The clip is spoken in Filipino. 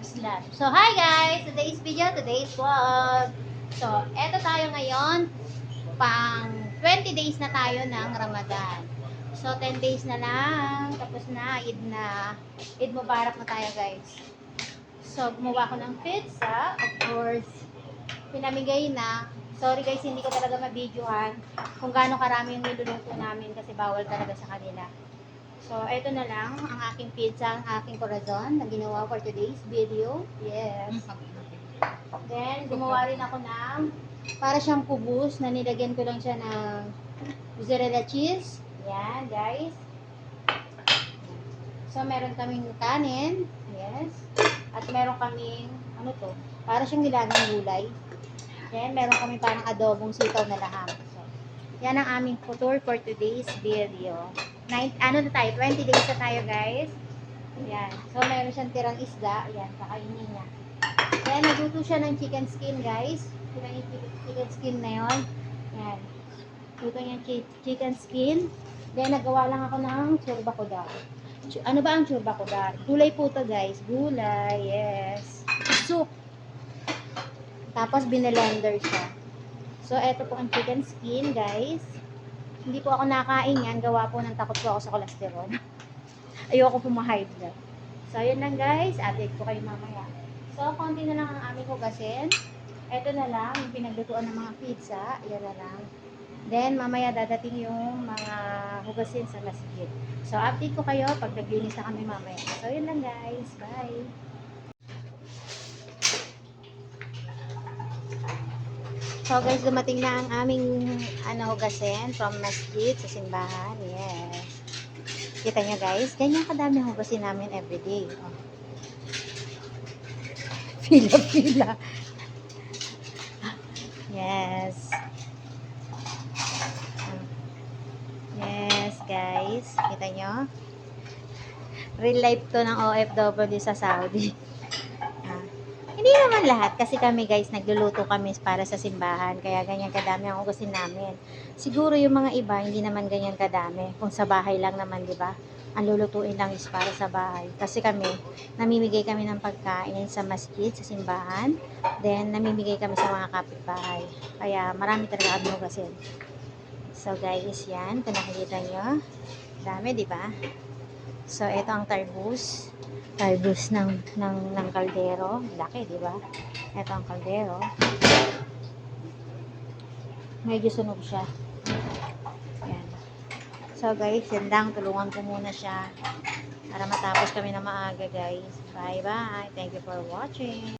Aslan. So, hi guys! Today's video, today's vlog. So, eto tayo ngayon. Pang 20 days na tayo ng Ramadan. So, 10 days na lang. Tapos na, Eid na. Eid Mubarak na tayo guys. So, gumawa ko ng pizza. Of course, pinamigay na. Sorry guys, hindi ko talaga mabidyohan kung gaano karami yung niluluto namin kasi bawal talaga sa kanila. So, eto na lang ang aking pizza, ang aking corazon na ginawa for today's video. Yes. Then, gumawa rin ako ng para siyang kubus na nilagyan ko lang siya ng mozzarella cheese. Yan, guys. So, meron kaming kanin. Yes. At meron kaming, ano to? Para siyang nilagang gulay. Then, meron kami parang adobong sitaw na laham. So, yan ang aming tour for today's video. Nine, ano na tayo? 20 days na tayo, guys. Yan. So, meron siyang tirang isda. Yan, kakainin niya. Then, nagluto siya ng chicken skin, guys. Chi- chicken skin na yon. Yan. Luto niya chi- chicken skin. Then, nagawa lang ako ng churba kodar. Ch- Ano ba ang churba kodar? Gulay po to, guys. Gulay, yes. Soup. Tapos, binelender siya. So, eto po ang chicken skin, guys. Hindi po ako nakain yan. Gawa po ng takot po ako sa cholesterol. Ayoko po ma-high blood. So, yun lang guys. Update ko kayo mamaya. So, konti na lang ang aming hugasin. Ito na lang, yung pinaglutuan ng mga pizza. Yan na lang. Then, mamaya dadating yung mga hugasin sa masjid. So, update ko kayo pag naglinis na kami mamaya. So, yun lang guys. Bye! So guys, dumating na ang aming ano, hugasin from masjid sa simbahan. Yes. Kita nyo guys, ganyan kadami hugasin namin everyday. Oh. Pila-pila. Yes. Yes, guys. Kita nyo? Real life to ng OFW sa Saudi. Hindi naman lahat kasi kami guys nagluluto kami para sa simbahan kaya ganyan kadami ang ugasin namin. Siguro yung mga iba hindi naman ganyan kadami kung sa bahay lang naman, 'di ba? Ang lulutuin lang is para sa bahay. Kasi kami, namimigay kami ng pagkain sa masjid, sa simbahan. Then, namimigay kami sa mga kapitbahay. Kaya, marami talaga kami hugasin. So, guys, yan. Kung nakikita nyo. Dami, di ba? So, ito ang tarbus. Tarbus ng, ng, ng kaldero. Laki, di ba? Ito ang kaldero. Medyo sunog siya. Yan. So, guys, yan lang. Tulungan ko muna siya para matapos kami na maaga, guys. Bye-bye. Thank you for watching.